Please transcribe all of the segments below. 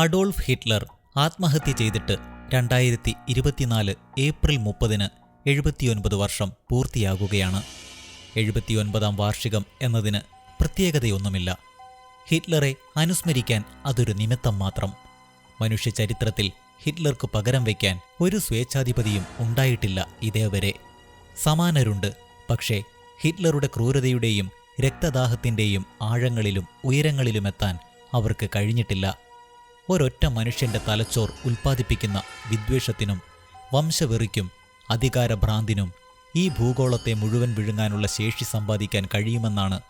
Adolf Hitler ആത്മഹത്യ ചെയ്തിട്ട് രണ്ടായിരത്തി ഇരുപത്തിനാല് ഏപ്രിൽ മുപ്പതിന് എഴുപത്തിയൊൻപത് വർഷം പൂർത്തിയാകുകയാണ്. എഴുപത്തിയൊൻപതാം വാർഷികം എന്നതിന് പ്രത്യേകതയൊന്നുമില്ല. ഹിറ്റ്ലറെ അനുസ്മരിക്കാൻ അതൊരു നിമിത്തം മാത്രം. മനുഷ്യ ചരിത്രത്തിൽ ഹിറ്റ്ലർക്ക് പകരം വയ്ക്കാൻ ഒരു സ്വേച്ഛാധിപതിയും ഉണ്ടായിട്ടില്ല ഇതേവരെ. സമാനരുണ്ട് പക്ഷേ ഹിറ്റ്ലറുടെ ക്രൂരതയുടെയും രക്തദാഹത്തിന്റെയും ആഴങ്ങളിലും ഉയരങ്ങളിലുമെത്താൻ അവർക്ക് കഴിഞ്ഞിട്ടില്ല. ഒരൊറ്റ മനുഷ്യന്റെ തലച്ചോർ ഉൽപ്പാദിപ്പിക്കുന്ന വിദ്വേഷത്തിനും വംശവെറിക്കും അധികാരഭ്രാന്തിനും ഈ ഭൂഗോളത്തെ മുഴുവൻ വിഴുങ്ങാനുള്ള ശേഷി സമ്പാദിക്കാൻ കഴിയുമെന്നാണ്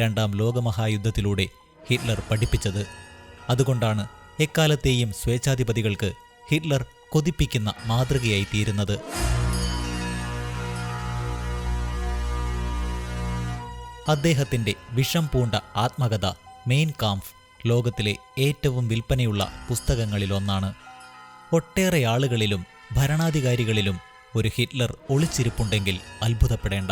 രണ്ടാം ലോകമഹായുദ്ധത്തിലൂടെ ഹിറ്റ്ലർ പഠിപ്പിച്ചത്. അതുകൊണ്ടാണ് എക്കാലത്തെയും സ്വേച്ഛാധിപതികൾക്ക് ഹിറ്റ്ലർ കൊതിപ്പിക്കുന്ന മാതൃകയായി തീരുന്നത്. അദ്ദേഹത്തിന്റെ വിഷം പൂണ്ട ആത്മകഥ മെയിൻ കാംഫ് ലോകത്തിലെ ഏറ്റവും വിൽപ്പനയുള്ള പുസ്തകങ്ങളിലൊന്നാണ്. ഒട്ടേറെ ആളുകളിലും ഭരണാധികാരികളിലും ഒരു ഹിറ്റ്ലർ ഒളിച്ചിരിപ്പുണ്ടെങ്കിൽ അത്ഭുതപ്പെടേണ്ട.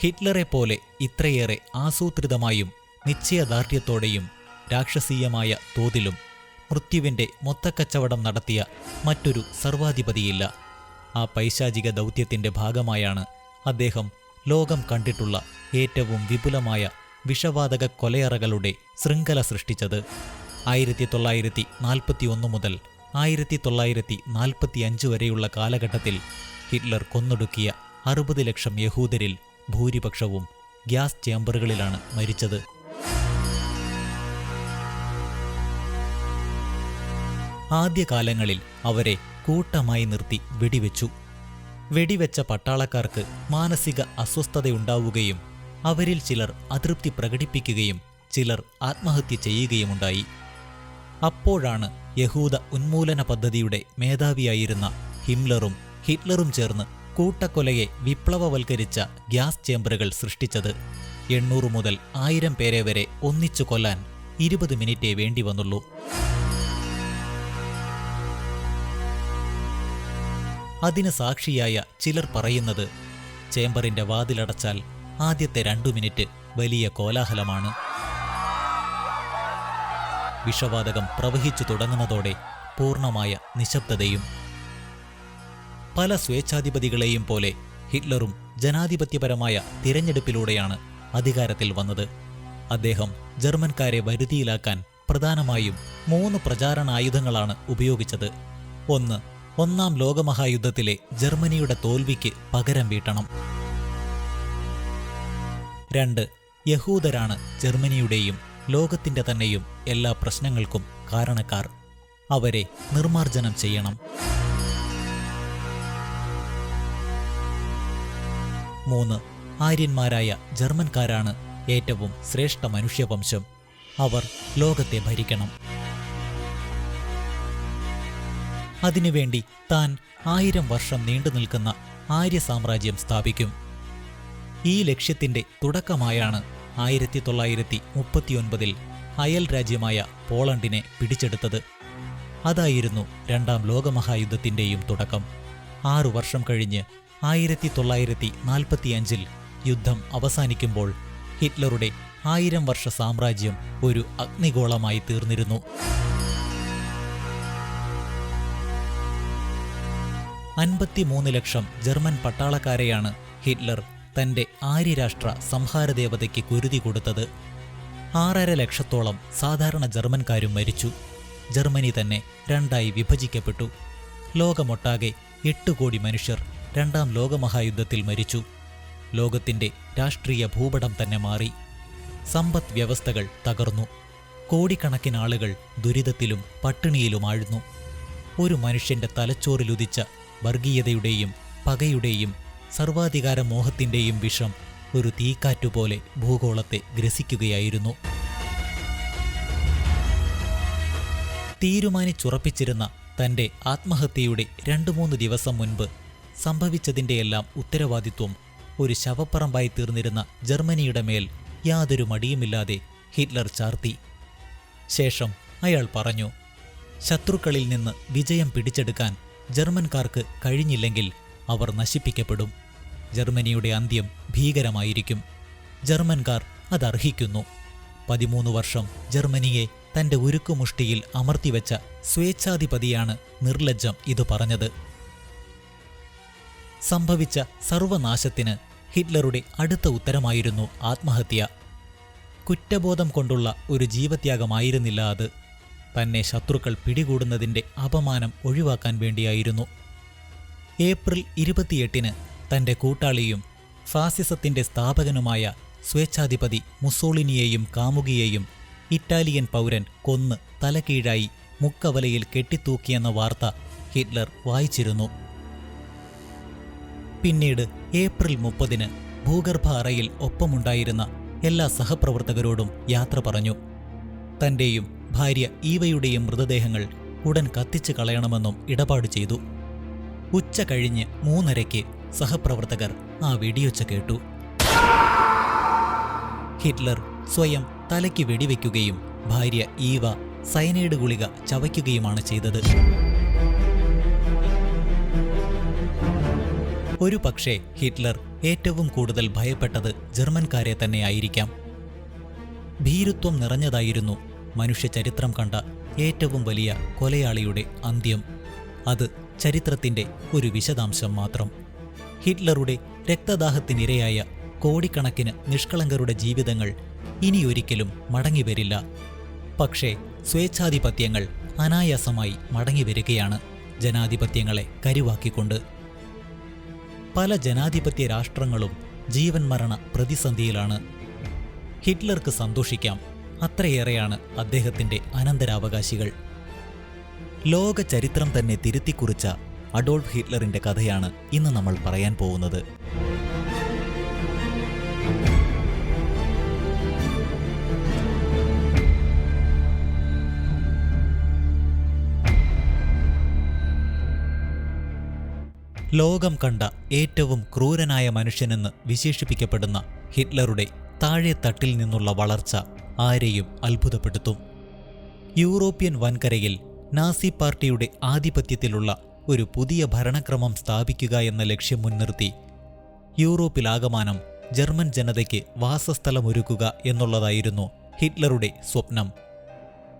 ഹിറ്റ്ലറെ പോലെ ഇത്രയേറെ ആസൂത്രിതമായും നിശ്ചയദാർഢ്യത്തോടെയും രാക്ഷസീയമായ തോതിലും മൃത്യുവിന്റെ മൊത്തക്കച്ചവടം നടത്തിയ മറ്റൊരു സർവാധിപതിയില്ല. ആ പൈശാചിക ദൗത്യത്തിന്റെ ഭാഗമായാണ് അദ്ദേഹം ലോകം കണ്ടിട്ടുള്ള ഏറ്റവും വിപുലമായ വിഷവാതക കൊലയറകളുടെ ശൃംഖല സൃഷ്ടിച്ചത് ആയിരത്തി തൊള്ളായിരത്തി നാൽപ്പത്തി ഒന്ന് മുതൽ ആയിരത്തി തൊള്ളായിരത്തി നാൽപ്പത്തി അഞ്ച് വരെയുള്ള കാലഘട്ടത്തിൽ ഹിറ്റ്ലർ കൊന്നൊടുക്കിയ അറുപത് ലക്ഷം യഹൂദരിൽ ഭൂരിപക്ഷവും ഗ്യാസ് ചേമ്പറുകളിലാണ് മരിച്ചത്. ആദ്യകാലങ്ങളിൽ അവരെ കൂട്ടമായി നിർത്തി വെടിവെച്ചു. വെടിവെച്ച പട്ടാളക്കാർക്ക് മാനസിക അസ്വസ്ഥതയുണ്ടാവുകയും അവരിൽ ചിലർ അതൃപ്തി പ്രകടിപ്പിക്കുകയും ചിലർ ആത്മഹത്യ ചെയ്യുകയുമുണ്ടായി. അപ്പോഴാണ് യഹൂദ ഉന്മൂലന പദ്ധതിയുടെ മേധാവിയായിരുന്ന ഹിംലറും ഹിറ്റ്ലറും ചേർന്ന് കൂട്ടക്കൊലയെ വിപ്ലവവൽക്കരിച്ച ഗ്യാസ് ചേംബറുകൾ സൃഷ്ടിച്ചത്. എണ്ണൂറ് മുതൽ ആയിരം പേരെ വരെ ഒന്നിച്ചു കൊല്ലാൻ ഇരുപത് മിനിറ്റേ വേണ്ടി വന്നുള്ളൂ. അതിന് സാക്ഷിയായ ചിലർ പറയുന്നത് ചേംബറിന്റെ വാതിലടച്ചാൽ ആദ്യത്തെ രണ്ടു മിനിറ്റ് വലിയ കോലാഹലമാണ്. വിഷവാതകം പ്രവഹിച്ചു തുടങ്ങുന്നതോടെ പൂർണമായ നിശബ്ദതയും പല സ്വേച്ഛാധിപതികളെയും പോലെ ഹിറ്റ്ലറും ജനാധിപത്യപരമായ തിരഞ്ഞെടുപ്പിലൂടെയാണ് അധികാരത്തിൽ വന്നത്. അദ്ദേഹം ജർമ്മൻകാരെ വരുതിയിലാക്കാൻ പ്രധാനമായും മൂന്ന് പ്രചാരണായുധങ്ങളാണ് ഉപയോഗിച്ചത്. ഒന്ന് ഒന്നാം ലോകമഹായുദ്ധത്തിലെ ജർമ്മനിയുടെ തോൽവിക്ക് പകരം വീട്ടണം. രണ്ട് യഹൂദരാണ് ജർമ്മനിയുടെയും ലോകത്തിന്റെ തന്നെയും എല്ലാ പ്രശ്നങ്ങൾക്കും കാരണക്കാർ. അവരെ നിർമാർജനം ചെയ്യണം. മൂന്ന് ആര്യന്മാരായ ജർമ്മൻകാരാണ് ഏറ്റവും ശ്രേഷ്ഠ മനുഷ്യവംശം. അവർ ലോകത്തെ ഭരിക്കണം. അതിനുവേണ്ടി താൻ ആയിരം വർഷം നീണ്ടു നിൽക്കുന്ന ആര്യ സാമ്രാജ്യം സ്ഥാപിക്കും. ഈ ലക്ഷ്യത്തിന്റെ തുടക്കമായാണ് ആയിരത്തി തൊള്ളായിരത്തി മുപ്പത്തിയൊൻപതിൽ അയൽ രാജ്യമായ പോളണ്ടിനെ പിടിച്ചെടുത്തത്. അതായിരുന്നു രണ്ടാം ലോകമഹായുദ്ധത്തിന്റെയും തുടക്കം. ആറു വർഷം കഴിഞ്ഞ് ആയിരത്തി തൊള്ളായിരത്തി നാൽപ്പത്തിയഞ്ചിൽ യുദ്ധം അവസാനിക്കുമ്പോൾ ഹിറ്റ്ലറുടെ ആയിരം വർഷ സാമ്രാജ്യം ഒരു അഗ്നിഗോളമായി തീർന്നിരുന്നു. അൻപത്തിമൂന്ന് ലക്ഷം ജർമ്മൻ പട്ടാളക്കാരെയാണ് ഹിറ്റ്ലർ തന്റെ ആര്യരാഷ്ട്ര സംഹാരദേവതയ്ക്ക് കുരുതി കൊടുത്തത് ആറര ലക്ഷത്തോളം സാധാരണ ജർമ്മൻകാരും മരിച്ചു. ജർമ്മനി തന്നെ രണ്ടായി വിഭജിക്കപ്പെട്ടു. ലോകമൊട്ടാകെ എട്ട് കോടി മനുഷ്യർ രണ്ടാം ലോകമഹായുദ്ധത്തിൽ മരിച്ചു. ലോകത്തിന്റെ രാഷ്ട്രീയ ഭൂപടം തന്നെ മാറി. സമ്പദ് വ്യവസ്ഥകൾ തകർന്നു. കോടിക്കണക്കിന് ആളുകൾ ദുരിതത്തിലും പട്ടിണിയിലും ആഴുന്നു. ഒരു മനുഷ്യന്റെ തലച്ചോറിലുദിച്ച വർഗീയതയുടെയും പകയുടെയും സർവാധികാര മോഹത്തിന്റെയും വിഷം ഒരു തീക്കാറ്റുപോലെ ഭൂഗോളത്തെ ഗ്രസിക്കുകയായിരുന്നു. തീരുമാനിച്ചുറപ്പിച്ചിരുന്ന തന്റെ ആത്മഹത്യയുടെ രണ്ടു മൂന്ന് ദിവസം മുൻപ് സംഭവിച്ചതിന്റെയെല്ലാം ഉത്തരവാദിത്വം ഒരു ശവപ്പറമ്പായി തീർന്നിരുന്ന ജർമ്മനിയുടെ മേൽ യാതൊരു മടിയുമില്ലാതെ ഹിറ്റ്ലർ ചാർത്തി. ശേഷം അയാൾ പറഞ്ഞു ശത്രുക്കളിൽ നിന്ന് വിജയം പിടിച്ചെടുക്കാൻ ജർമ്മൻകാർക്ക് കഴിഞ്ഞില്ലെങ്കിൽ അവർ നശിപ്പിക്കപ്പെടും. ജർമ്മനിയുടെ അന്ത്യം ഭീകരമായിരിക്കും. ജർമ്മൻകാർ അതർഹിക്കുന്നു. പതിമൂന്ന് വർഷം ജർമ്മനിയെ തന്റെ ഉരുക്കുമുഷ്ടിയിൽ അമർത്തിവെച്ച സ്വേച്ഛാധിപതിയാണ് നിർലജ്ജം ഇത് പറഞ്ഞത്. സംഭവിച്ച സർവനാശത്തിന് ഹിറ്റ്ലറുടെ അടുത്ത ഉത്തരമായിരുന്നു ആത്മഹത്യ. കുറ്റബോധം കൊണ്ടുള്ള ഒരു ജീവത്യാഗമായിരുന്നില്ല അത്. തന്നെ ശത്രുക്കൾ പിടികൂടുന്നതിന്റെ അപമാനം ഒഴിവാക്കാൻ വേണ്ടിയായിരുന്നു. ഏപ്രിൽ ഇരുപത്തിയെട്ടിന് തന്റെ കൂട്ടാളിയും ഫാസിസത്തിന്റെ സ്ഥാപകനുമായ സ്വേച്ഛാധിപതി മുസോളിനിയെയും കാമുകിയെയും ഇറ്റാലിയൻ പൗരൻ കൊന്ന് തലകീഴായി മുക്കവലയിൽ കെട്ടിത്തൂക്കിയെന്ന വാർത്ത ഹിറ്റ്ലർ വായിച്ചിരുന്നു. പിന്നീട് ഏപ്രിൽ മുപ്പതിന് ഭൂഗർഭ അറയിൽ ഒപ്പമുണ്ടായിരുന്ന എല്ലാ സഹപ്രവർത്തകരോടും യാത്ര പറഞ്ഞു. തന്റെയും ഭാര്യ ഈവയുടെയും മൃതദേഹങ്ങൾ ഉടൻ കത്തിച്ചു കളയണമെന്നും ഇടപാട് ചെയ്തു. ഉച്ച കഴിഞ്ഞ് മൂന്നരയ്ക്ക് സഹപ്രവർത്തകർ ആ വെടിയൊച്ച കേട്ടു. ഹിറ്റ്ലർ സ്വയം തലയ്ക്ക് വെടിവെക്കുകയും ഭാര്യ ഈവ സയനൈഡ് ഗുളിക ചവയ്ക്കുകയുമാണ് ചെയ്തത്. ഒരു പക്ഷേ ഹിറ്റ്ലർ ഏറ്റവും കൂടുതൽ ഭയപ്പെട്ടത് ജർമ്മൻകാരെ തന്നെയായിരിക്കാം. ഭീരുത്വം നിറഞ്ഞതായിരുന്നു മനുഷ്യ ചരിത്രം കണ്ട ഏറ്റവും വലിയ കൊലയാളിയുടെ അന്ത്യം. അത് ചരിത്രത്തിന്റെ ഒരു വിശദാംശം മാത്രം. ഹിറ്റ്ലറുടെ രക്തദാഹത്തിനിരയായ കോടിക്കണക്കിന് നിഷ്കളങ്കരുടെ ജീവിതങ്ങൾ ഇനിയൊരിക്കലും മടങ്ങിവരില്ല. പക്ഷേ സ്വേച്ഛാധിപത്യങ്ങൾ അനായാസമായി മടങ്ങിവരികയാണ് ജനാധിപത്യങ്ങളെ കരുവാക്കിക്കൊണ്ട്. പല ജനാധിപത്യ രാഷ്ട്രങ്ങളും ജീവൻ മരണ പ്രതിസന്ധിയിലാണ്. ഹിറ്റ്ലർക്ക് സന്തോഷിക്കാം. അത്രയേറെയാണ് അദ്ദേഹത്തിന്റെ അനന്തരാവകാശികൾ. ലോക ചരിത്രം തന്നെ തിരുത്തിക്കുറിച്ച അഡോൾഫ് ഹിറ്റ്ലറിന്റെ കഥയാണ് ഇന്ന് നമ്മൾ പറയാൻ പോകുന്നത്. ലോകം കണ്ട ഏറ്റവും ക്രൂരനായ മനുഷ്യനെന്ന് വിശേഷിപ്പിക്കപ്പെടുന്ന ഹിറ്റ്ലറുടെ താഴെത്തട്ടിൽ നിന്നുള്ള വളർച്ച ആരെയും അത്ഭുതപ്പെടുത്തും. യൂറോപ്യൻ വൻകരയിൽ നാസി പാർട്ടിയുടെ ആധിപത്യത്തിലുള്ള ഒരു പുതിയ ഭരണക്രമം സ്ഥാപിക്കുക എന്ന ലക്ഷ്യം മുൻനിർത്തി. യൂറോപ്പിലാകമാനം ജർമ്മൻ ജനതയ്ക്ക് വാസസ്ഥലമൊരുക്കുക എന്നുള്ളതായിരുന്നു ഹിറ്റ്ലറുടെ സ്വപ്നം.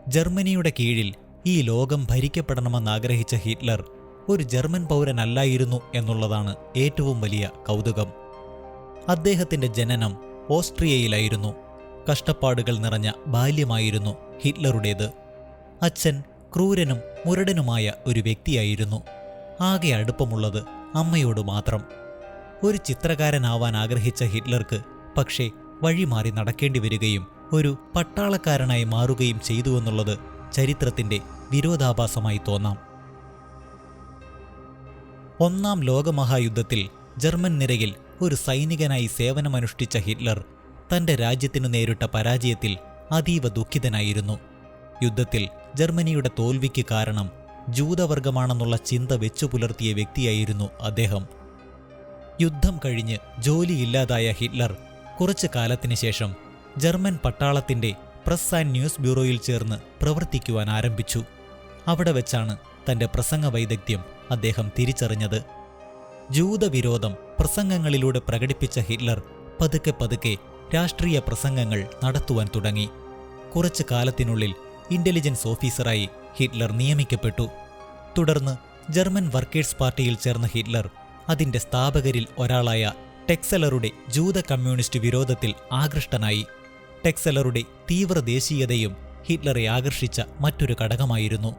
ജർമ്മനിയുടെ കീഴിൽ ഈ ലോകം ഭരിക്കപ്പെടണമെന്നാഗ്രഹിച്ച ഹിറ്റ്ലർ ഒരു ജർമ്മൻ പൗരനല്ലായിരുന്നു എന്നുള്ളതാണ് ഏറ്റവും വലിയ കൗതുകം. അദ്ദേഹത്തിന്റെ ജനനം ഓസ്ട്രിയയിലായിരുന്നു. കഷ്ടപ്പാടുകൾ നിറഞ്ഞ ബാല്യമായിരുന്നു ഹിറ്റ്ലറുടേത്. അച്ഛൻ ക്രൂരനും മുരടനുമായ ഒരു വ്യക്തിയായിരുന്നു. ആകെ അടുപ്പമുള്ളത് അമ്മയോട് മാത്രം. ഒരു ചിത്രകാരനാവാൻ ആഗ്രഹിച്ച ഹിറ്റ്ലർക്ക് പക്ഷേ വഴിമാറി നടക്കേണ്ടി വരികയും ഒരു പട്ടാളക്കാരനായി മാറുകയും ചെയ്തുവെന്നുള്ളത് ചരിത്രത്തിന്റെ വിരോധാഭാസമായി തോന്നാം. ഒന്നാം ലോകമഹായുദ്ധത്തിൽ ജർമ്മൻ നിരയിൽ ഒരു സൈനികനായി സേവനമനുഷ്ഠിച്ച ഹിറ്റ്ലർ തന്റെ രാജ്യത്തിനു നേരിട്ട പരാജയത്തിൽ അതീവ ദുഃഖിതനായിരുന്നു. യുദ്ധത്തിൽ ജർമ്മനിയുടെ തോൽവിക്ക് കാരണം ജൂതവർഗമാണെന്നുള്ള ചിന്ത വെച്ചു പുലർത്തിയ വ്യക്തിയായിരുന്നു അദ്ദേഹം. യുദ്ധം കഴിഞ്ഞ് ജോലിയില്ലാതായ ഹിറ്റ്ലർ കുറച്ചു കാലത്തിന് ശേഷം ജർമ്മൻ പട്ടാളത്തിന്റെ പ്രസ് ആൻഡ് ന്യൂസ് ബ്യൂറോയിൽ ചേർന്ന് പ്രവർത്തിക്കുവാൻ ആരംഭിച്ചു. അവിടെ വെച്ചാണ് തന്റെ പ്രസംഗ വൈദഗ്ധ്യം അദ്ദേഹം തിരിച്ചറിഞ്ഞത്. ജൂതവിരോധം പ്രസംഗങ്ങളിലൂടെ പ്രകടിപ്പിച്ച ഹിറ്റ്ലർ പതുക്കെ പതുക്കെ രാഷ്ട്രീയ പ്രസംഗങ്ങൾ നടത്തുവാൻ തുടങ്ങി. കുറച്ചു കാലത്തിനുള്ളിൽ ഇന്റലിജൻസ് ഓഫീസറായി ഹിറ്റ്ലർ നിയമിക്കപ്പെട്ടു. തുടർന്ന് ജർമ്മൻ വർക്കേഴ്സ് പാർട്ടിയിൽ ചേർന്ന ഹിറ്റ്ലർ അതിന്റെ സ്ഥാപകരിൽ ഒരാളായ ടെക്സലറുടെ ജൂത കമ്മ്യൂണിസ്റ്റ് വിരോധത്തിൽ ആകൃഷ്ടനായി. ടെക്സലറുടെ തീവ്ര ദേശീയതയും ഹിറ്റ്ലറെ ആകർഷിച്ച മറ്റൊരു ഘടകമായിരുന്നു.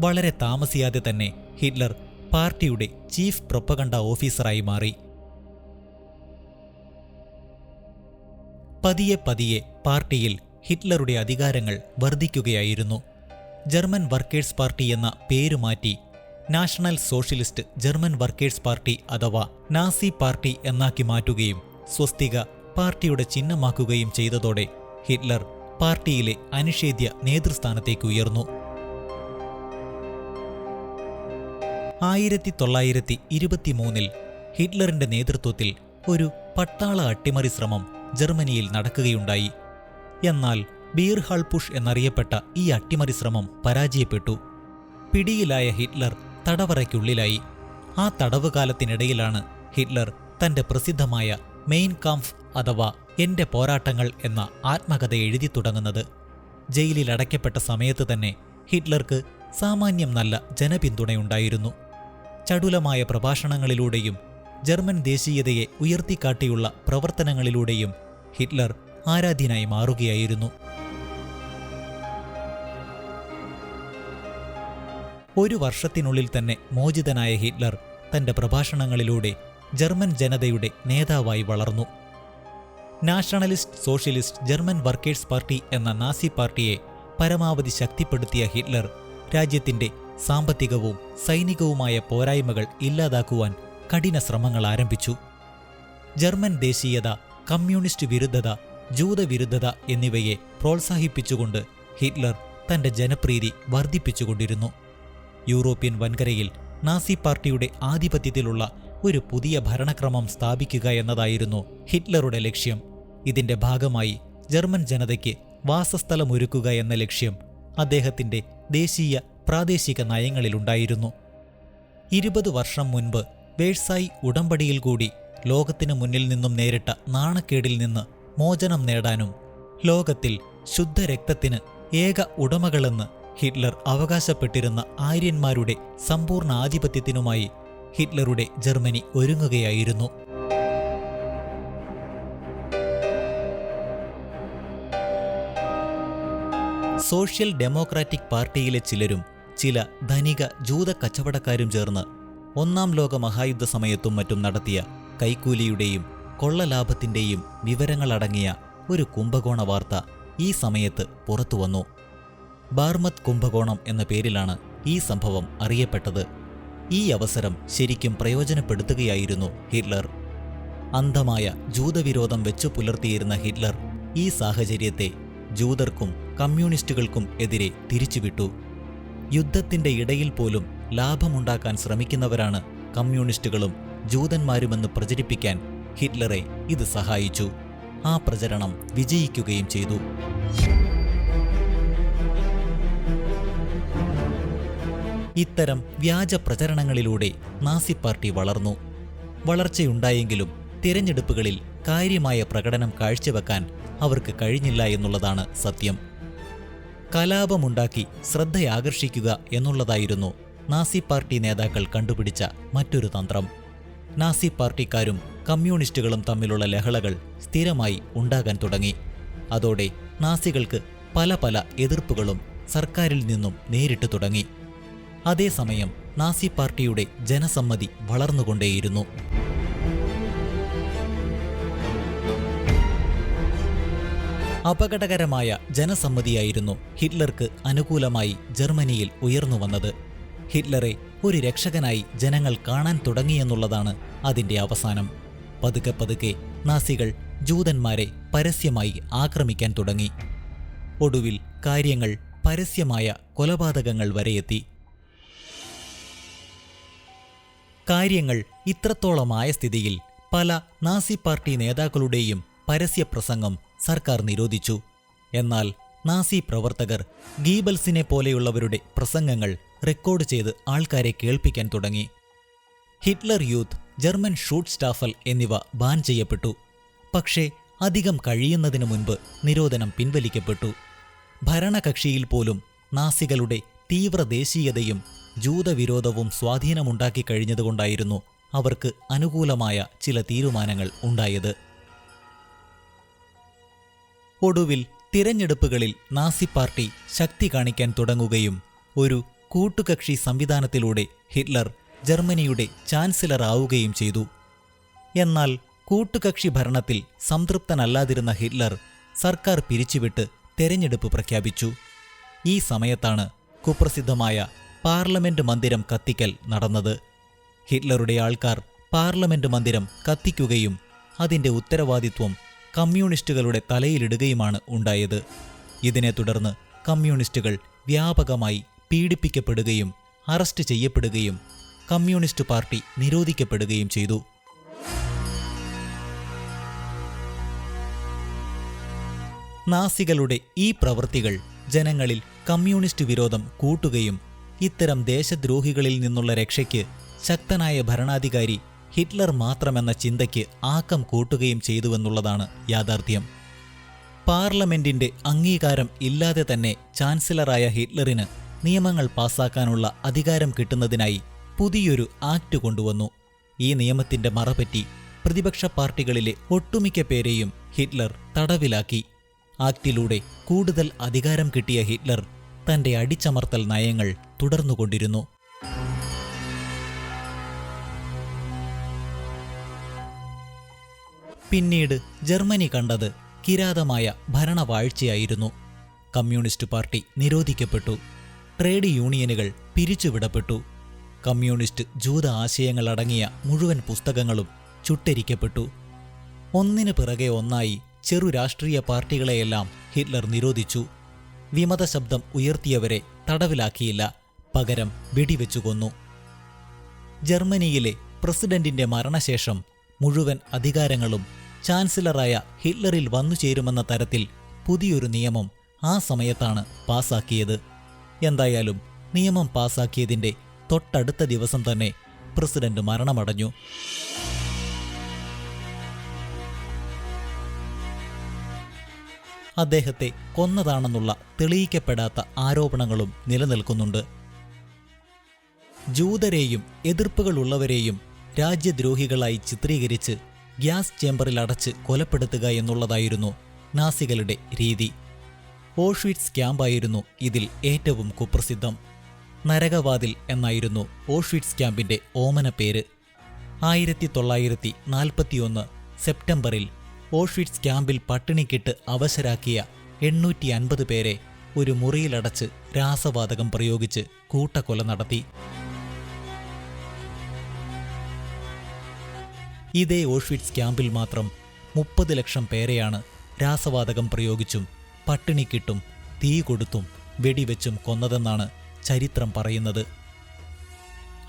വളരെ താമസിയാതെ തന്നെ ഹിറ്റ്ലർ പാർട്ടിയുടെ ചീഫ് പ്രൊപ്പഗണ്ട ഓഫീസറായി മാറി. പതിയെ പതിയെ പാർട്ടിയിൽ ഹിറ്റ്ലറുടെ അധികാരങ്ങൾ വർദ്ധിക്കുകയായിരുന്നു ജർമ്മൻ വർക്കേഴ്സ് പാർട്ടി എന്ന പേരു മാറ്റി national socialist German workers party അഥവാ നാസി പാർട്ടി എന്നാക്കി മാറ്റുകയും സ്വസ്തിക പാർട്ടിയുടെ ചിഹ്നമാക്കുകയും ചെയ്തതോടെ ഹിറ്റ്ലർ പാർട്ടിയിലെ അനിഷേധ്യ നേതൃസ്ഥാനത്തേക്ക് ഉയർന്നു. ആയിരത്തി തൊള്ളായിരത്തി ഇരുപത്തിമൂന്നിൽ ഹിറ്റ്ലറിന്റെ നേതൃത്വത്തിൽ ഒരു പട്ടാള അട്ടിമറി ശ്രമം ജർമ്മനിയിൽ നടക്കുകയുണ്ടായി. എന്നാൽ ബീർഹാൾ പുഷ് എന്നറിയപ്പെട്ട ഈ അട്ടിമറി ശ്രമം പരാജയപ്പെട്ടു. പിടിയിലായ ഹിറ്റ്ലർ തടവറയ്ക്കുള്ളിലായി. ആ തടവുകാലത്തിനിടയിലാണ് ഹിറ്റ്ലർ തന്റെ പ്രസിദ്ധമായ മെയിൻ കാംഫ് അഥവാ എന്റെ പോരാട്ടങ്ങൾ എന്ന ആത്മകഥ എഴുതി തുടങ്ങുന്നത്. ജയിലിൽ അടയ്ക്കപ്പെട്ട സമയത്ത് തന്നെ ഹിറ്റ്ലർക്ക് സാമാന്യം നല്ല ജനപിന്തുണയുണ്ടായിരുന്നു. ചടുലമായ പ്രഭാഷണങ്ങളിലൂടെയും ജർമ്മൻ ദേശീയതയെ ഉയർത്തിക്കാട്ടിയുള്ള പ്രവർത്തനങ്ങളിലൂടെയും ഹിറ്റ്ലർ ആരാധ്യനായി മാറുകയായിരുന്നു. ഒരു വർഷത്തിനുള്ളിൽ തന്നെ മോചിതനായ ഹിറ്റ്ലർ തന്റെ പ്രഭാഷണങ്ങളിലൂടെ ജർമ്മൻ ജനതയുടെ നേതാവായി വളർന്നു. Nationalist socialist German workers party എന്ന നാസി പാർട്ടിയെ പരമാവധി ശക്തിപ്പെടുത്തിയ ഹിറ്റ്ലർ രാജ്യത്തിന്റെ സാമ്പത്തികവും സൈനികവുമായ പോരായ്മകൾ ഇല്ലാതാക്കുവാൻ കഠിന ശ്രമങ്ങൾ ആരംഭിച്ചു. ജർമ്മൻ ദേശീയത കമ്മ്യൂണിസ്റ്റ് വിരുദ്ധത ജൂതവിരുദ്ധത എന്നിവയെ പ്രോത്സാഹിപ്പിച്ചുകൊണ്ട് ഹിറ്റ്ലർ തന്റെ ജനപ്രീതി വർദ്ധിപ്പിച്ചുകൊണ്ടിരുന്നു. യൂറോപ്യൻ വൻകരയിൽ നാസി പാർട്ടിയുടെ ആധിപത്യത്തിലുള്ള ഒരു പുതിയ ഭരണക്രമം സ്ഥാപിക്കുക എന്നതായിരുന്നു ഹിറ്റ്ലറുടെ ലക്ഷ്യം. ഇതിന്റെ ഭാഗമായി ജർമ്മൻ ജനതയ്ക്ക് വാസസ്ഥലമൊരുക്കുക എന്ന ലക്ഷ്യം അദ്ദേഹത്തിന്റെ ദേശീയ പ്രാദേശിക നയങ്ങളിലുണ്ടായിരുന്നു. ഇരുപത് വർഷം മുൻപ് വേഴ്സായി ഉടമ്പടിയിൽ കൂടി ലോകത്തിനു മുന്നിൽ നിന്നും നേരിട്ട നാണക്കേടിൽ നിന്ന് മോചനം നേടാനും ലോകത്തിൽ ശുദ്ധരക്തത്തിന് ഏക ഉടമകളെന്ന് ഹിറ്റ്ലർ അവകാശപ്പെട്ടിരുന്ന ആര്യന്മാരുടെ സമ്പൂർണ ആധിപത്യത്തിനുമായി ഹിറ്റ്ലറുടെ ജർമ്മനി ഒരുങ്ങുകയായിരുന്നു. സോഷ്യൽ ഡെമോക്രാറ്റിക് പാർട്ടിയിലെ ചിലരും ചില ധനിക ജൂത കച്ചവടക്കാരും ചേർന്ന് ഒന്നാം ലോക മഹായുദ്ധ സമയത്തും മറ്റും നടത്തിയ കൈക്കൂലിയുടെയും കൊള്ളലാഭത്തിന്റെയും വിവരങ്ങളടങ്ങിയ ഒരു കുംഭകോണ വാർത്ത ഈ സമയത്ത് പുറത്തു വന്നു. ബാർമത് കുംഭകോണം എന്ന പേരിലാണ് ഈ സംഭവം അറിയപ്പെട്ടത്. ഈ അവസരം ശരിക്കും പ്രയോജനപ്പെടുത്തുകയായിരുന്നു ഹിറ്റ്ലർ. അന്ധമായ ജൂതവിരോധം വെച്ചു പുലർത്തിയിരുന്ന ഹിറ്റ്ലർ ഈ സാഹചര്യത്തെ ജൂതർക്കും കമ്മ്യൂണിസ്റ്റുകൾക്കും എതിരെ തിരിച്ചുവിട്ടു. യുദ്ധത്തിന്റെ ഇടയിൽ പോലും ലാഭമുണ്ടാക്കാൻ ശ്രമിക്കുന്നവരാണ് കമ്മ്യൂണിസ്റ്റുകളും ജൂതന്മാരുമെന്ന് പ്രചരിപ്പിക്കാൻ ഹിറ്റ്ലറെ ഇത് സഹായിച്ചു. ആ പ്രചരണം വിജയിക്കുകയും ചെയ്തു. ഇത്തരം വ്യാജ പ്രചരണങ്ങളിലൂടെ നാസി പാർട്ടി വളർന്നു. വളർച്ചയുണ്ടായെങ്കിലും തിരഞ്ഞെടുപ്പുകളിൽ കാര്യമായ പ്രകടനം കാഴ്ചവെക്കാൻ അവർക്ക് കഴിഞ്ഞില്ല എന്നുള്ളതാണ് സത്യം. കലാപമുണ്ടാക്കി ശ്രദ്ധയാകർഷിക്കുക എന്നുള്ളതായിരുന്നു നാസി പാർട്ടി നേതാക്കൾ കണ്ടുപിടിച്ച മറ്റൊരു തന്ത്രം. നാസി പാർട്ടിക്കാരും കമ്മ്യൂണിസ്റ്റുകളും തമ്മിലുള്ള ലഹളകൾ സ്ഥിരമായി ഉണ്ടാകാൻ തുടങ്ങി. അതോടെ നാസികൾക്ക് പല പല എതിർപ്പുകളും സർക്കാരിൽ നിന്നും നേരിട്ട് തുടങ്ങി. അതേസമയം നാസി പാർട്ടിയുടെ ജനസമ്മതി വളർന്നുകൊണ്ടേയിരുന്നു. അപകടകരമായ ജനസമ്മതിയായിരുന്നു ഹിറ്റ്ലർക്ക് അനുകൂലമായി ജർമ്മനിയിൽ ഉയർന്നു വന്നത്. ഹിറ്റ്ലറെ ഒരു രക്ഷകനായി ജനങ്ങൾ കാണാൻ തുടങ്ങിയെന്നുള്ളതാണ് അതിന്റെ അവസാനം. പതുക്കെ പതുക്കെ നാസികൾ ജൂതന്മാരെ പരസ്യമായി ആക്രമിക്കാൻ തുടങ്ങി. ഒടുവിൽ കാര്യങ്ങൾ പരസ്യമായ കൊലപാതകങ്ങൾ വരെയെത്തി കാര്യങ്ങൾ ഇത്രത്തോളമായ സ്ഥിതിയിൽ പല നാസി പാർട്ടി നേതാക്കളുടെയും പരസ്യപ്രസംഗം സർക്കാർ നിരോധിച്ചു. എന്നാൽ നാസി പ്രവർത്തകർ ഗീബൽസിനെ പോലെയുള്ളവരുടെ പ്രസംഗങ്ങൾ റെക്കോർഡ് ചെയ്ത് ആൾക്കാരെ കേൾപ്പിക്കാൻ തുടങ്ങി. Hitler youth German Schutzstaffel എന്നിവ ബാൻ ചെയ്യപ്പെട്ടു. പക്ഷേ അധികം കഴിയുന്നതിനു മുൻപ് നിരോധനം പിൻവലിക്കപ്പെട്ടു. ഭരണകക്ഷിയിൽ പോലും നാസികളുടെ തീവ്ര ദേശീയതയും ജൂതവിരോധവും സ്വാധീനമുണ്ടാക്കി കഴിഞ്ഞതുകൊണ്ടായിരുന്നു അവർക്ക് അനുകൂലമായ ചില തീരുമാനങ്ങൾ ഉണ്ടായത്. ഒടുവിൽ തിരഞ്ഞെടുപ്പുകളിൽ നാസി പാർട്ടി ശക്തി കാണിക്കാൻ തുടങ്ങുകയും ഒരു കൂട്ടുകക്ഷി സംവിധാനത്തിലൂടെ ഹിറ്റ്ലർ ജർമ്മനിയുടെ ചാൻസലർ ആവുകയും ചെയ്തു. എന്നാൽ കൂട്ടുകക്ഷി ഭരണത്തിൽ സംതൃപ്തനല്ലാതിരുന്ന ഹിറ്റ്ലർ സർക്കാർ പിരിച്ചുവിട്ട് തെരഞ്ഞെടുപ്പ് പ്രഖ്യാപിച്ചു. ഈ സമയത്താണ് കുപ്രസിദ്ധമായ പാർലമെന്റ് മന്ദിരം കത്തിക്കൽ നടന്നത്. ഹിറ്റ്ലറുടെ ആൾക്കാർ പാർലമെന്റ് മന്ദിരം കത്തിക്കുകയും അതിന്റെ ഉത്തരവാദിത്വം കമ്മ്യൂണിസ്റ്റുകളുടെ തലയിലിടുകയുമാണ് ഉണ്ടായത്. ഇതിനെ തുടർന്ന് കമ്മ്യൂണിസ്റ്റുകൾ വ്യാപകമായി പീഡിപ്പിക്കപ്പെടുകയും അറസ്റ്റ് ചെയ്യപ്പെടുകയും കമ്മ്യൂണിസ്റ്റ് പാർട്ടി നിരോധിക്കപ്പെടുകയും ചെയ്തു. നാസികളുടെ ഈ പ്രവൃത്തികൾ ജനങ്ങളിൽ കമ്മ്യൂണിസ്റ്റ് വിരോധം കൂട്ടുകയും ഇത്തരം ദേശദ്രോഹികളിൽ നിന്നുള്ള രക്ഷയ്ക്ക് ശക്തനായ ഭരണാധികാരി ഹിറ്റ്ലർ മാത്രമെന്ന ചിന്തയ്ക്ക് ആക്കം കൂട്ടുകയും ചെയ്തുവെന്നുള്ളതാണ് യാഥാർത്ഥ്യം. പാർലമെന്റിന്റെ അംഗീകാരം ഇല്ലാതെ തന്നെ ചാൻസലറായ ഹിറ്റ്ലറിന് നിയമങ്ങൾ പാസാക്കാനുള്ള അധികാരം കിട്ടുന്നതിനായി പുതിയൊരു ആക്ട് കൊണ്ടുവന്നു. ഈ നിയമത്തിന്റെ മറപറ്റി പ്രതിപക്ഷ പാർട്ടികളിലെ ഒട്ടുമിക്ക പേരെയും ഹിറ്റ്ലർ തടവിലാക്കി. ആക്ടിലൂടെ കൂടുതൽ അധികാരം കിട്ടിയ ഹിറ്റ്ലർ തന്റെ അടിച്ചമർത്തൽ നയങ്ങൾ തുടർന്നുകൊണ്ടിരുന്നു. പിന്നീട് ജർമ്മനി കണ്ടത് കിരാതമായ ഭരണവാഴ്ചയായിരുന്നു. കമ്മ്യൂണിസ്റ്റ് പാർട്ടി നിരോധിക്കപ്പെട്ടു. ട്രേഡ് യൂണിയനുകൾ പിരിച്ചുവിടപ്പെട്ടു. കമ്മ്യൂണിസ്റ്റ് ജൂത ആശയങ്ങളടങ്ങിയ മുഴുവൻ പുസ്തകങ്ങളും ചുട്ടരിക്കപ്പെട്ടു. ഒന്നിനു പിറകെ ഒന്നായി ചെറു രാഷ്ട്രീയ പാർട്ടികളെയെല്ലാം ഹിറ്റ്ലർ നിരോധിച്ചു. വിമത ശബ്ദം ഉയർത്തിയവരെ തടവിലാക്കിയില്ല പകരം വെടിവെച്ചു കൊന്നു ജർമ്മനിയിലെ പ്രസിഡന്റിന്റെ മരണശേഷം മുഴുവൻ അധികാരങ്ങളും ചാൻസലറായ ഹിറ്റ്ലറിൽ വന്നു ചേരുമെന്ന തരത്തിൽ പുതിയൊരു നിയമം ആ സമയത്താണ് പാസാക്കിയത്. എന്തായാലും നിയമം പാസാക്കിയതിന്റെ തൊട്ടടുത്ത ദിവസം തന്നെ പ്രസിഡന്റ് മരണമടഞ്ഞു. അദ്ദേഹത്തെ കൊന്നതാണെന്നുള്ള തെളിയിക്കപ്പെടാത്ത ആരോപണങ്ങളും നിലനിൽക്കുന്നുണ്ട്. ജൂതരെയും എതിർപ്പുകളുള്ളവരെയും രാജ്യദ്രോഹികളായി ചിത്രീകരിച്ച് ഗ്യാസ് ചേംബറിൽ അടച്ച് കൊലപ്പെടുത്തുക എന്നുള്ളതായിരുന്നു നാസികളുടെ രീതി. ഓഷ്വിറ്റ്സ് ക്യാമ്പായിരുന്നു ഇതിൽ ഏറ്റവും കുപ്രസിദ്ധം. നരകവാതിൽ എന്നായിരുന്നു ഓഷ്വിറ്റ്സ് ക്യാമ്പിന്റെ ഓമന പേര്. ആയിരത്തി തൊള്ളായിരത്തി നാൽപ്പത്തിയൊന്ന് സെപ്റ്റംബറിൽ ഓഷ്വിറ്റ്സ് ക്യാമ്പിൽ പട്ടിണിക്കിട്ട് അവശരാക്കിയ എണ്ണൂറ്റി അൻപത് പേരെ ഒരു മുറിയിലടച്ച് രാസവാതകം പ്രയോഗിച്ച് കൂട്ടക്കൊല നടത്തി. ഇതേ ഓഷ്വിറ്റ്സ് ക്യാമ്പിൽ മാത്രം മുപ്പത് ലക്ഷം പേരെയാണ് രാസവാതകം പ്രയോഗിച്ചും പട്ടിണിക്കിട്ടും തീ കൊടുത്തും വെടിവെച്ചും കൊന്നതെന്നാണ് ചരിത്രം പറയുന്നത്.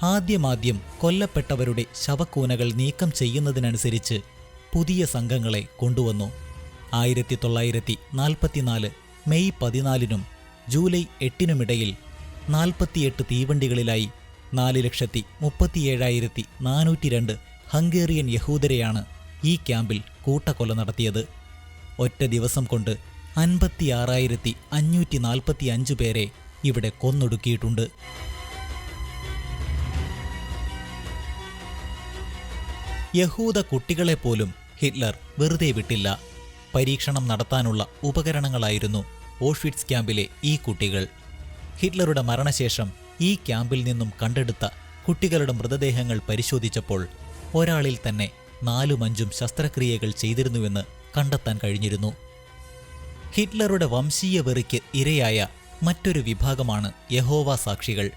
ആദ്യമാദ്യം കൊല്ലപ്പെട്ടവരുടെ ശവക്കൂനകൾ നീക്കം ചെയ്യുന്നതിനനുസരിച്ച് പുതിയ സംഘങ്ങളെ കൊണ്ടുവന്നു. ആയിരത്തി തൊള്ളായിരത്തി നാൽപ്പത്തിനാല് മെയ് പതിനാലിനും ജൂലൈ എട്ടിനുമിടയിൽ നാൽപ്പത്തിയെട്ട് തീവണ്ടികളിലായി നാല് ലക്ഷത്തി മുപ്പത്തിയേഴായിരത്തി നാനൂറ്റി രണ്ട് ഹംഗേറിയൻ യഹൂദരെയാണ് ഈ ക്യാമ്പിൽ കൂട്ടക്കൊല നടത്തിയത്. ഒറ്റ ദിവസം കൊണ്ട് അൻപത്തിയാറായിരത്തി അഞ്ഞൂറ്റി നാൽപ്പത്തി അഞ്ച് പേരെ ഇവിടെ കൊന്നൊടുക്കിയിട്ടുണ്ട്. യഹൂദ കുട്ടികളെപ്പോലും ഹിറ്റ്ലർ വെറുതെ വിട്ടില്ല. പരീക്ഷണം നടത്താനുള്ള ഉപകരണങ്ങളായിരുന്നു ഓഷ്വിറ്റ്സ് ക്യാമ്പിലെ ഈ കുട്ടികൾ. ഹിറ്റ്ലറുടെ മരണശേഷം ഈ ക്യാമ്പിൽ നിന്നും കണ്ടെടുത്ത കുട്ടികളുടെ മൃതദേഹങ്ങൾ പരിശോധിച്ചപ്പോൾ ഒരാളിൽ തന്നെ നാലുമഞ്ചും ശസ്ത്രക്രിയകൾ ചെയ്തിരുന്നുവെന്ന് കണ്ടെത്താൻ കഴിഞ്ഞിരുന്നു. ഹിറ്റ്ലറുടെ വംശീയ വെറിക്ക് ഇരയായ മറ്റൊരു വിഭാഗമാണ് യഹോവ സാക്ഷികൾ.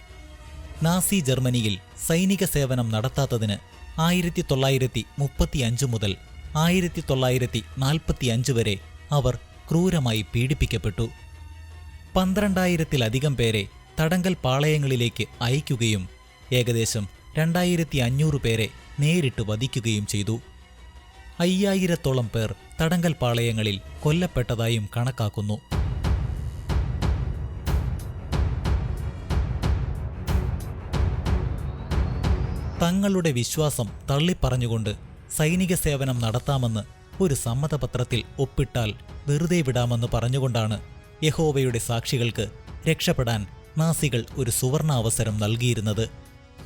നാസി ജർമ്മനിയിൽ സൈനിക സേവനം നടത്താത്തതിന് ആയിരത്തി തൊള്ളായിരത്തി മുപ്പത്തിയഞ്ച് മുതൽ ആയിരത്തി തൊള്ളായിരത്തി നാൽപ്പത്തിയഞ്ച് വരെ അവർ ക്രൂരമായി പീഡിപ്പിക്കപ്പെട്ടു. പന്ത്രണ്ടായിരത്തിലധികം പേരെ തടങ്കൽ പാളയങ്ങളിലേക്ക് അയക്കുകയും ഏകദേശം രണ്ടായിരത്തി അഞ്ഞൂറ് പേരെ നേരിട്ട് വധിക്കുകയും ചെയ്തു. അയ്യായിരത്തോളം പേർ തടങ്കൽ പാളയങ്ങളിൽ കൊല്ലപ്പെട്ടതായും കണക്കാക്കുന്നു. തങ്ങളുടെ വിശ്വാസം തള്ളിപ്പറഞ്ഞുകൊണ്ട് സൈനിക സേവനം നടത്താമെന്ന് ഒരു സമ്മതപത്രത്തിൽ ഒപ്പിട്ടാൽ വെറുതെ വിടാമെന്ന് പറഞ്ഞുകൊണ്ടാണ് യഹോവയുടെ സാക്ഷികൾക്ക് രക്ഷപ്പെടാൻ നാസികൾ ഒരു സുവർണ അവസരം നൽകിയിരുന്നത്.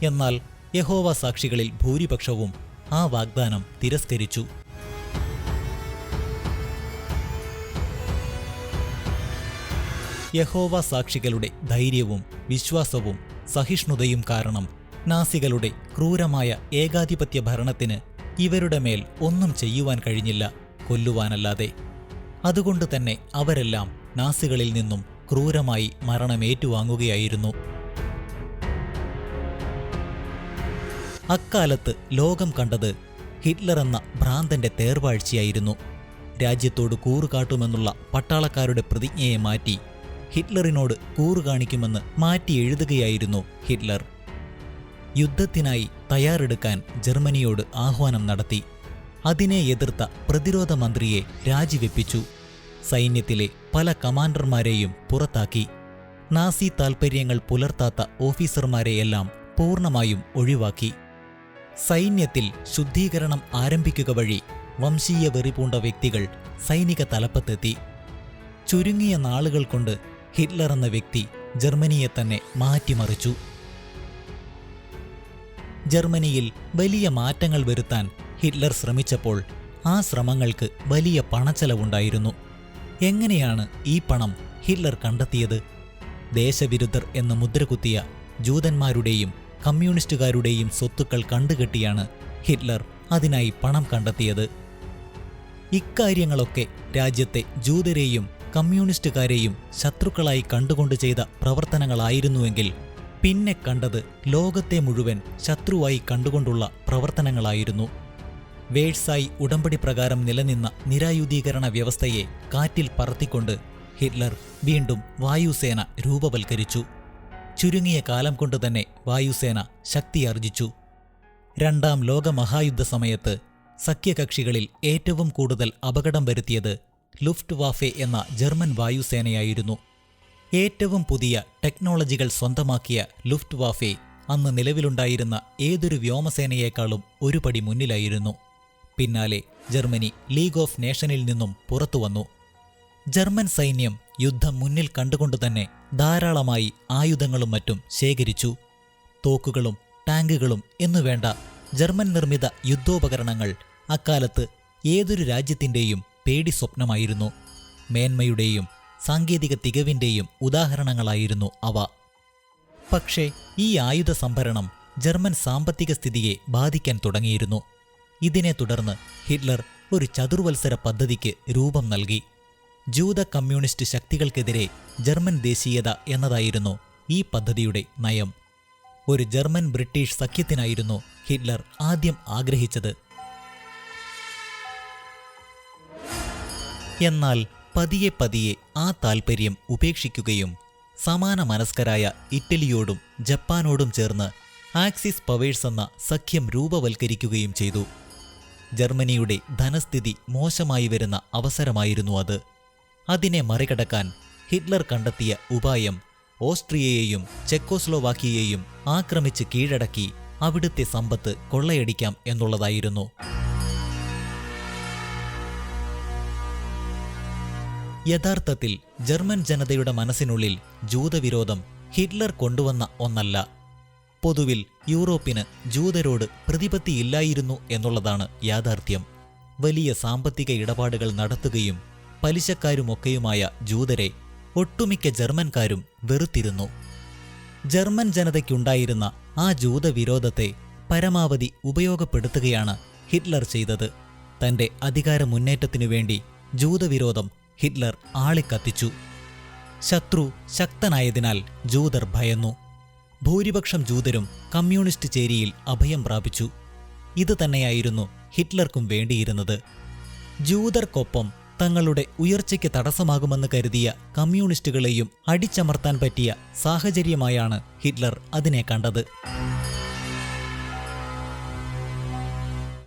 എന്നാൽ യഹോവ സാക്ഷികളിൽ ഭൂരിപക്ഷവും ആ വാഗ്ദാനം തിരസ്കരിച്ചു. യഹോവ സാക്ഷികളുടെ ധൈര്യവും വിശ്വാസവും സഹിഷ്ണുതയും കാരണം നാസികളുടെ ക്രൂരമായ ഏകാധിപത്യ ഭരണത്തിന് ഇവരുടെ മേൽ ഒന്നും ചെയ്യുവാൻ കഴിഞ്ഞില്ല കൊല്ലുവാനല്ലാതെ. അതുകൊണ്ട് തന്നെ അവരെല്ലാം നാസികളിൽ നിന്നും ക്രൂരമായി മരണമേറ്റുവാങ്ങുകയായിരുന്നു. അക്കാലത്ത് ലോകം കണ്ടത് ഹിറ്റ്ലർ എന്ന ഭ്രാന്തന്റെ തേർവാഴ്ചയായിരുന്നു. രാജ്യത്തോട് കൂറുകാട്ടുമെന്നുള്ള പട്ടാളക്കാരുടെ പ്രതിജ്ഞയെ മാറ്റി ഹിറ്റ്ലറിനോട് കൂറുകാണിക്കുമെന്ന് മാറ്റി എഴുതുകയായിരുന്നു ഹിറ്റ്ലർ. യുദ്ധത്തിനായി തയ്യാറെടുക്കാൻ ജർമ്മനിയോട് ആഹ്വാനം നടത്തി. അതിനെ എതിർത്ത പ്രതിരോധ മന്ത്രിയെ രാജിവെപ്പിച്ചു. സൈന്യത്തിലെ പല കമാൻഡർമാരെയും പുറത്താക്കി. നാസി താൽപ്പര്യങ്ങൾ പുലർത്താത്ത ഓഫീസർമാരെയെല്ലാം പൂർണമായും ഒഴിവാക്കി. സൈന്യത്തിൽ ശുദ്ധീകരണം ആരംഭിക്കുക വഴി വംശീയ വെറിപൂണ്ട വ്യക്തികൾ സൈനിക തലപ്പത്തെത്തി. ചുരുങ്ങിയ നാളുകൾ കൊണ്ട് ഹിറ്റ്ലർ എന്ന വ്യക്തി ജർമ്മനിയെ തന്നെ മാറ്റിമറിച്ചു. ജർമ്മനിയിൽ വലിയ മാറ്റങ്ങൾ വരുത്താൻ ഹിറ്റ്ലർ ശ്രമിച്ചപ്പോൾ ആ ശ്രമങ്ങൾക്ക് വലിയ പണച്ചെലവുണ്ടായിരുന്നു. എങ്ങനെയാണ് ഈ പണം ഹിറ്റ്ലർ കണ്ടെത്തിയത്? ദേശവിരുദ്ധർ എന്ന് മുദ്രകുത്തിയ ജൂതന്മാരുടെയും കമ്മ്യൂണിസ്റ്റുകാരുടെയും സ്വത്തുക്കൾ കണ്ടുകെട്ടിയാണ് ഹിറ്റ്ലർ അതിനായി പണം കണ്ടെത്തിയത്. ഇക്കാര്യങ്ങളൊക്കെ രാജ്യത്തെ ജൂതരെയും കമ്മ്യൂണിസ്റ്റുകാരെയും ശത്രുക്കളായി കണ്ടുകൊണ്ട് ചെയ്ത പ്രവർത്തനങ്ങളായിരുന്നുവെങ്കിൽ പിന്നെ കണ്ടത് ലോകത്തെ മുഴുവൻ ശത്രുവായി കണ്ടുകൊണ്ടുള്ള പ്രവർത്തനങ്ങളായിരുന്നു. വേഴ്സായി ഉടമ്പടി പ്രകാരം നിലനിന്ന നിരായുധീകരണ വ്യവസ്ഥയെ കാറ്റിൽ പറത്തിക്കൊണ്ട് ഹിറ്റ്ലർ വീണ്ടും വായുസേന രൂപവൽക്കരിച്ചു. ചുരുങ്ങിയ കാലം കൊണ്ട് തന്നെ വായുസേന ശക്തിയാർജിച്ചു. രണ്ടാം ലോകമഹായുദ്ധ സമയത്ത് സഖ്യകക്ഷികളിൽ ഏറ്റവും കൂടുതൽ അപകടം വരുത്തിയത് ലുഫ്റ്റ് വാഫെ എന്ന ജർമ്മൻ വായുസേനയായിരുന്നു. ഏറ്റവും പുതിയ ടെക്നോളജികൾ സ്വന്തമാക്കിയ ലുഫ്റ്റ് വാഫെ അന്ന് നിലവിലുണ്ടായിരുന്ന ഏതൊരു വ്യോമസേനയേക്കാളും ഒരു പടി മുന്നിലായിരുന്നു. പിന്നാലെ ജർമ്മനി ലീഗ് ഓഫ് നേഷനിൽ നിന്നും പുറത്തുവന്നു ജർമ്മൻ സൈന്യം യുദ്ധം മുന്നിൽ കണ്ടുകൊണ്ടുതന്നെ ധാരാളമായി ആയുധങ്ങളും മറ്റും ശേഖരിച്ചു. തോക്കുകളും ടാങ്കുകളും എന്നുവേണ്ട ജർമ്മൻ നിർമ്മിത യുദ്ധോപകരണങ്ങൾ അക്കാലത്ത് ഏതൊരു രാജ്യത്തിന്റെയും പേടി സ്വപ്നമായിരുന്നു. മേന്മയുടെയും സാങ്കേതിക തികവിന്റെയും ഉദാഹരണങ്ങളായിരുന്നു അവ. പക്ഷേ ഈ ആയുധ സംഭരണം ജർമ്മൻ സാമ്പത്തിക സ്ഥിതിയെ ബാധിക്കാൻ തുടങ്ങിയിരുന്നു. ഇതിനെ തുടർന്ന് ഹിറ്റ്ലർ ഒരു ചതുർവത്സര പദ്ധതിക്ക് രൂപം നൽകി. ജൂത കമ്മ്യൂണിസ്റ്റ് ശക്തികൾക്കെതിരെ ജർമ്മൻ ദേശീയത എന്നതായിരുന്നു ഈ പദ്ധതിയുടെ നയം. ഒരു ജർമ്മൻ ബ്രിട്ടീഷ് സഖ്യത്തിനായിരുന്നു ഹിറ്റ്ലർ ആദ്യം ആഗ്രഹിച്ചത്. എന്നാൽ പതിയെ പതിയെ ആ താൽപ്പര്യം ഉപേക്ഷിക്കുകയും സമാന മനസ്കരായ ഇറ്റലിയോടും ജപ്പാനോടും ചേർന്ന് ആക്സിസ് പവേഴ്സ് എന്ന സഖ്യം രൂപവൽക്കരിക്കുകയും ചെയ്തു. ജർമ്മനിയുടെ ധനസ്ഥിതി മോശമായി വരുന്ന അവസരമായിരുന്നു അത്. അതിനെ മറികടക്കാൻ ഹിറ്റ്ലർ കണ്ടെത്തിയ ഉപായം ഓസ്ട്രിയയെയും ചെക്കോസ്ലോവാക്കിയയെയും ആക്രമിച്ച് കീഴടക്കി അവിടുത്തെ സമ്പത്ത് കൊള്ളയടിക്കാം എന്നുള്ളതായിരുന്നു. യഥാർത്ഥത്തിൽ ജർമ്മൻ ജനതയുടെ മനസ്സിനുള്ളിൽ ജൂതവിരോധം ഹിറ്റ്ലർ കൊണ്ടുവന്ന ഒന്നല്ല. പൊതുവിൽ യൂറോപ്പിന് ജൂതരോട് പ്രതിപത്തിയില്ലായിരുന്നു എന്നുള്ളതാണ് യാഥാർത്ഥ്യം. വലിയ സാമ്പത്തിക ഇടപാടുകൾ നടത്തുകയും പലിശക്കാരുമൊക്കെയുമായ ജൂതരെ ഒട്ടുമിക്ക ജർമ്മൻകാരും വെറുത്തിരുന്നു. ജർമ്മൻ ജനതയ്ക്കുണ്ടായിരുന്ന ആ ജൂതവിരോധത്തെ പരമാവധി ഉപയോഗപ്പെടുത്തുകയാണ് ഹിറ്റ്ലർ ചെയ്തത്. തന്റെ അധികാര മുന്നേറ്റത്തിനു വേണ്ടി ജൂതവിരോധം ഹിറ്റ്ലർ ആളിക്കത്തിച്ചു ശത്രു ശക്തനായതിനാൽ ജൂതർ ഭയന്നു. ഭൂരിപക്ഷം ജൂതരും കമ്മ്യൂണിസ്റ്റ് ചേരിയിൽ അഭയം പ്രാപിച്ചു. ഇത് തന്നെയായിരുന്നു ഹിറ്റ്ലർക്കും വേണ്ടിയിരുന്നത്. ജൂതർക്കൊപ്പം തങ്ങളുടെ ഉയർച്ചയ്ക്ക് തടസ്സമാകുമെന്ന് കരുതിയ കമ്മ്യൂണിസ്റ്റുകളെയും അടിച്ചമർത്താൻ പറ്റിയ സാഹചര്യമായാണ് ഹിറ്റ്ലർ അതിനെ കണ്ടത്.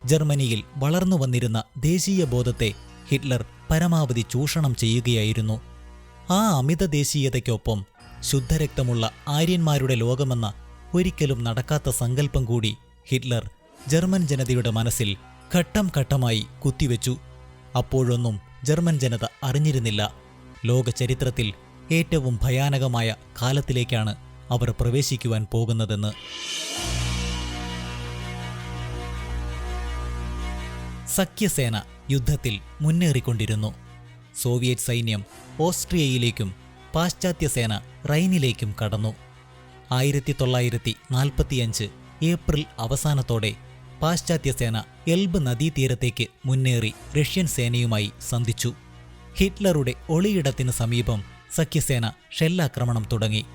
ജർമ്മനിയിൽ വളർന്നു വന്നിരുന്ന ദേശീയ ബോധത്തെ ഹിറ്റ്ലർ പരമാവധി ചൂഷണം ചെയ്യുകയായിരുന്നു. ആ അമിത ദേശീയതയ്ക്കൊപ്പം ശുദ്ധരക്തമുള്ള ആര്യന്മാരുടെ ലോകമെന്ന ഒരിക്കലും നടക്കാത്ത സങ്കല്പം കൂടി ഹിറ്റ്ലർ ജർമ്മൻ ജനതയുടെ മനസ്സിൽ ഘട്ടം ഘട്ടമായി കുത്തിവെച്ചു. അപ്പോഴൊന്നും ജർമ്മൻ ജനത അറിഞ്ഞിരുന്നില്ല. ലോക ചരിത്രത്തിൽ ഏറ്റവും ഭയാനകമായ കാലത്തിലേക്കാണ് അവർ പ്രവേശിക്കുവാൻ പോകുന്നതെന്ന്. സഖ്യസേന യുദ്ധത്തിൽ മുന്നേറിക്കൊണ്ടിരുന്നു. സോവിയറ്റ് സൈന്യം ഓസ്ട്രിയയിലേക്കും പാശ്ചാത്യ സേന റൈനിലേക്കും കടന്നു. ആയിരത്തി തൊള്ളായിരത്തി നാൽപ്പത്തിയഞ്ച് ഏപ്രിൽ അവസാനത്തോടെ പാശ്ചാത്യ സേന എൽബ് നദീതീരത്തേക്ക് മുന്നേറി റഷ്യൻ സേനയുമായി സന്ധിച്ചു. ഹിറ്റ്ലറുടെ ഒളിയിടത്തിന് സമീപം സഖ്യസേന ഷെല്ലാക്രമണം തുടങ്ങി.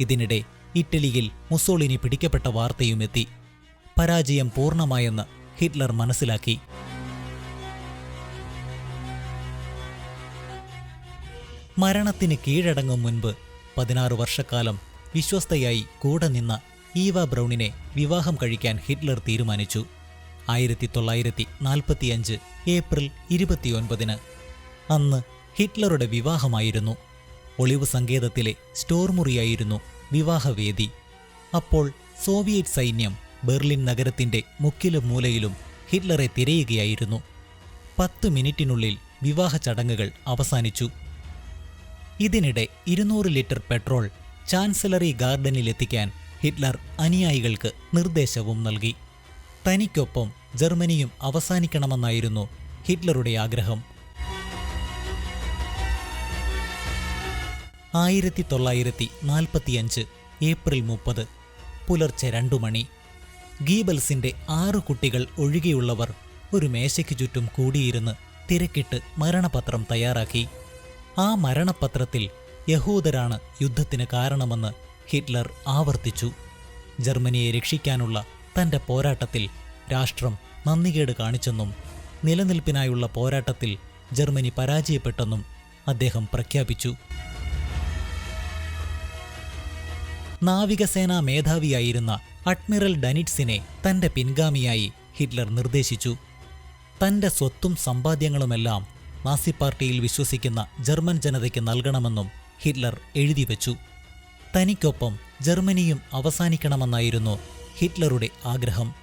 ഇതിനിടെ ഇറ്റലിയിൽ മുസോളിനി പിടിക്കപ്പെട്ട വാർത്തയുമെത്തി. പരാജയം പൂർണമായെന്ന് ഹിറ്റ്ലർ മനസ്സിലാക്കി. മരണത്തിന് കീഴടങ്ങും മുൻപ് പതിനാറ് വർഷക്കാലം വിശ്വസ്തയായി കൂടെ നിന്ന ഈവ ബ്രൗണിനെ വിവാഹം കഴിക്കാൻ ഹിറ്റ്ലർ തീരുമാനിച്ചു. ആയിരത്തി തൊള്ളായിരത്തി നാൽപ്പത്തിയഞ്ച് ഏപ്രിൽ ഇരുപത്തിയൊൻപതിന്. അന്ന് ഹിറ്റ്ലറുടെ വിവാഹമായിരുന്നു. ഒളിവ് സങ്കേതത്തിലെ സ്റ്റോർ മുറിയായിരുന്നു വിവാഹവേദി. അപ്പോൾ സോവിയറ്റ് സൈന്യം ബെർലിൻ നഗരത്തിന്റെ മുക്കിലും മൂലയിലും ഹിറ്റ്ലറെ തിരയുകയായിരുന്നു. പത്ത് മിനിറ്റിനുള്ളിൽ വിവാഹ ചടങ്ങുകൾ അവസാനിച്ചു. ഇതിനിടെ ഇരുന്നൂറ് ലിറ്റർ പെട്രോൾ ചാൻസലറി ഗാർഡനിൽ എത്തിക്കാൻ ഹിറ്റ്ലർ അനുയായികൾക്ക് നിർദ്ദേശവും നൽകി. തനിക്കൊപ്പം ജർമ്മനിയും അവസാനിക്കണമെന്നായിരുന്നു ഹിറ്റ്ലറുടെ ആഗ്രഹം. ആയിരത്തി തൊള്ളായിരത്തി നാൽപ്പത്തിയഞ്ച് ഏപ്രിൽ മുപ്പത് പുലർച്ചെ രണ്ടു മണി. ഗീബൽസിന്റെ ആറ് കുട്ടികൾ ഒഴികെയുള്ളവർ ഒരു മേശയ്ക്ക് ചുറ്റും കൂടിയിരുന്ന് തിരക്കിട്ട് മരണപത്രം തയ്യാറാക്കി. ആ മരണപത്രത്തിൽ യഹൂദരാണ് യുദ്ധത്തിന് കാരണമെന്ന് ഹിറ്റ്ലർ ആവർത്തിച്ചു. ജർമ്മനിയെ രക്ഷിക്കാനുള്ള തന്റെ പോരാട്ടത്തിൽ രാഷ്ട്രം നന്ദികേട് കാണിച്ചെന്നും നിലനിൽപ്പിനായുള്ള പോരാട്ടത്തിൽ ജർമ്മനി പരാജയപ്പെട്ടെന്നും അദ്ദേഹം പ്രഖ്യാപിച്ചു. നാവികസേനാ മേധാവിയായിരുന്ന അഡ്മിറൽ ഡനിറ്റ്സിനെ തന്റെ പിൻഗാമിയായി ഹിറ്റ്ലർ നിർദ്ദേശിച്ചു. തന്റെ സ്വത്തും സമ്പാദ്യങ്ങളുമെല്ലാം നാസി പാർട്ടിയിൽ വിശ്വസിക്കുന്ന ജർമ്മൻ ജനതയ്ക്ക് നൽകണമെന്നും ഹിറ്റ്ലർ എഴുതിവെച്ചു തനിക്കൊപ്പം ജർമ്മനിയും അവസാനിക്കണമെന്നായിരുന്നു ഹിറ്റ്ലറുടെ ആഗ്രഹം.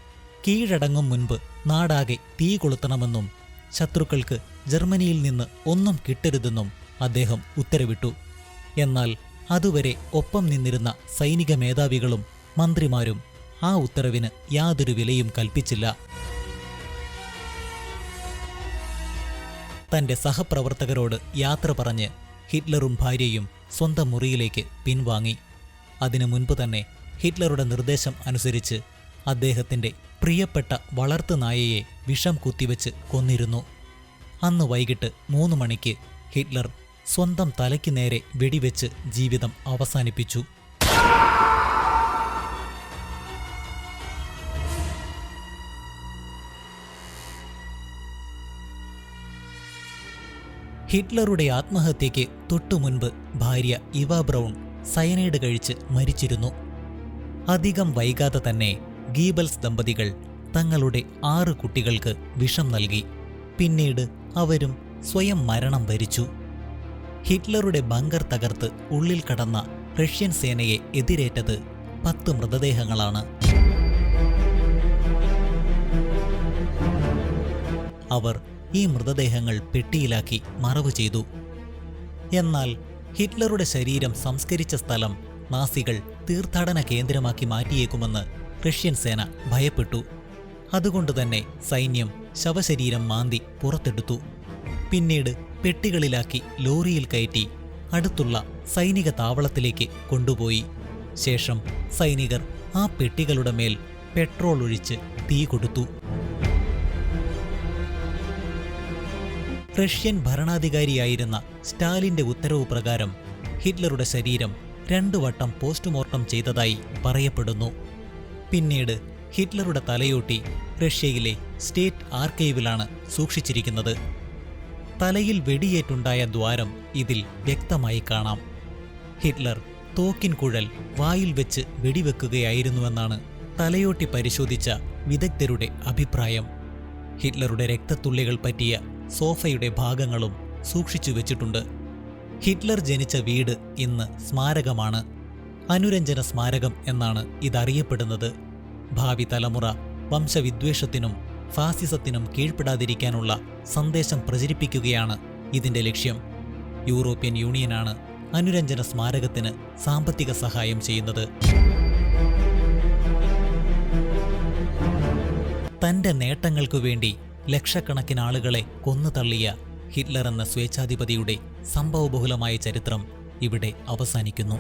കീഴടങ്ങും മുൻപ് നാടാകെ തീ കൊളുത്തണമെന്നും ശത്രുക്കൾക്ക് ജർമ്മനിയിൽ നിന്ന് ഒന്നും കിട്ടരുതെന്നും അദ്ദേഹം ഉത്തരവിട്ടു. എന്നാൽ അതുവരെ ഒപ്പം നിന്നിരുന്ന സൈനിക മേധാവികളും മന്ത്രിമാരും ആ ഉത്തരവിന് യാതൊരു വിലയും കൽപ്പിച്ചില്ല. തന്റെ സഹപ്രവർത്തകരോട് യാത്ര പറഞ്ഞ് ഹിറ്റ്ലറും ഭാര്യയും സ്വന്തം മുറിയിലേക്ക് പിൻവാങ്ങി. അതിനു മുൻപ് തന്നെ ഹിറ്റ്ലറുടെ നിർദ്ദേശം അനുസരിച്ച് അദ്ദേഹത്തിന്റെ പ്രിയപ്പെട്ട വളർത്തു നായയെ വിഷം കുത്തിവെച്ച് കൊന്നിരുന്നു. അന്ന് വൈകിട്ട് മൂന്ന് മണിക്ക് ഹിറ്റ്ലർ സ്വന്തം തലയ്ക്ക് നേരെ വെടിവെച്ച് ജീവിതം അവസാനിപ്പിച്ചു. ഹിറ്റ്ലറുടെ ആത്മഹത്യയ്ക്ക് തൊട്ടുമുൻപ് ഭാര്യ ഇവ ബ്രൗൺ സയനൈഡ് കഴിച്ച് മരിച്ചിരുന്നു. അധികം വൈകാതെ തന്നെ ഗീബൽസ് ദമ്പതികൾ തങ്ങളുടെ ആറ് കുട്ടികൾക്ക് വിഷം നൽകി. പിന്നീട് അവരും സ്വയം മരണം വരിച്ചു. ഹിറ്റ്ലറുടെ ബങ്കർ തകർത്ത് ഉള്ളിൽ കടന്ന റഷ്യൻ സേനയെ എതിരേറ്റത് പത്ത് മൃതദേഹങ്ങളാണ്. അവർ ഈ മൃതദേഹങ്ങൾ പെട്ടിയിലാക്കി മറവ് ചെയ്തു. എന്നാൽ ഹിറ്റ്ലറുടെ ശരീരം സംസ്കരിച്ച സ്ഥലം നാസികൾ തീർത്ഥാടന കേന്ദ്രമാക്കി മാറ്റിയേക്കുമെന്ന് റഷ്യൻ സേന ഭയപ്പെട്ടു. അതുകൊണ്ടുതന്നെ സൈന്യം ശവശരീരം മാന്തി പുറത്തെടുത്തു. പിന്നീട് പെട്ടികളിലാക്കി ലോറിയിൽ കയറ്റി അടുത്തുള്ള സൈനിക താവളത്തിലേക്ക് കൊണ്ടുപോയി. ശേഷം സൈനികർ ആ പെട്ടികളുടെ മേൽ പെട്രോൾ ഒഴിച്ച് തീ കൊടുത്തു. റഷ്യൻ ഭരണാധികാരിയായിരുന്ന സ്റ്റാലിന്റെ ഉത്തരവ് പ്രകാരം ഹിറ്റ്ലറുടെ ശരീരം രണ്ടു വട്ടം പോസ്റ്റ്മോർട്ടം ചെയ്തതായി പറയപ്പെടുന്നു. പിന്നീട് ഹിറ്റ്ലറുടെ തലയോട്ടി റഷ്യയിലെ സ്റ്റേറ്റ് ആർക്കൈവിലാണ് സൂക്ഷിച്ചിരിക്കുന്നത്. തലയിൽ വെടിയേറ്റുണ്ടായ ദ്വാരം ഇതിൽ വ്യക്തമായി കാണാം. ഹിറ്റ്ലർ തോക്കിൻ കുഴൽ വായിൽ വെച്ച് വെടിവെക്കുകയായിരുന്നുവെന്നാണ് തലയോട്ടി പരിശോധിച്ച വിദഗ്ധരുടെ അഭിപ്രായം. ഹിറ്റ്ലറുടെ രക്തത്തുള്ളികൾ പറ്റിയ സോഫയുടെ ഭാഗങ്ങളും സൂക്ഷിച്ചു വെച്ചിട്ടുണ്ട്. ഹിറ്റ്ലർ ജനിച്ച വീട് ഇന്ന് സ്മാരകമാണ്. അനുരഞ്ജന സ്മാരകം എന്നാണ് ഇതറിയപ്പെടുന്നത്. ഭാവി തലമുറ വംശവിദ്വേഷത്തിനും ഫാസിസത്തിനും കീഴ്പ്പെടാതിരിക്കാനുള്ള സന്ദേശം പ്രചരിപ്പിക്കുകയാണ് ഇതിന്റെ ലക്ഷ്യം. യൂറോപ്യൻ യൂണിയനാണ് അനുരഞ്ജന സ്മാരകത്തിന് സാമ്പത്തിക സഹായം ചെയ്യുന്നത്. തന്റെ നേട്ടങ്ങൾക്കു വേണ്ടി ലക്ഷക്കണക്കിന് ആളുകളെ കൊന്നു തള്ളിയ ഹിറ്റ്ലർ എന്ന സ്വേച്ഛാധിപതിയുടെ സംഭവബഹുലമായ ചരിത്രം ഇവിടെ അവസാനിക്കുന്നു.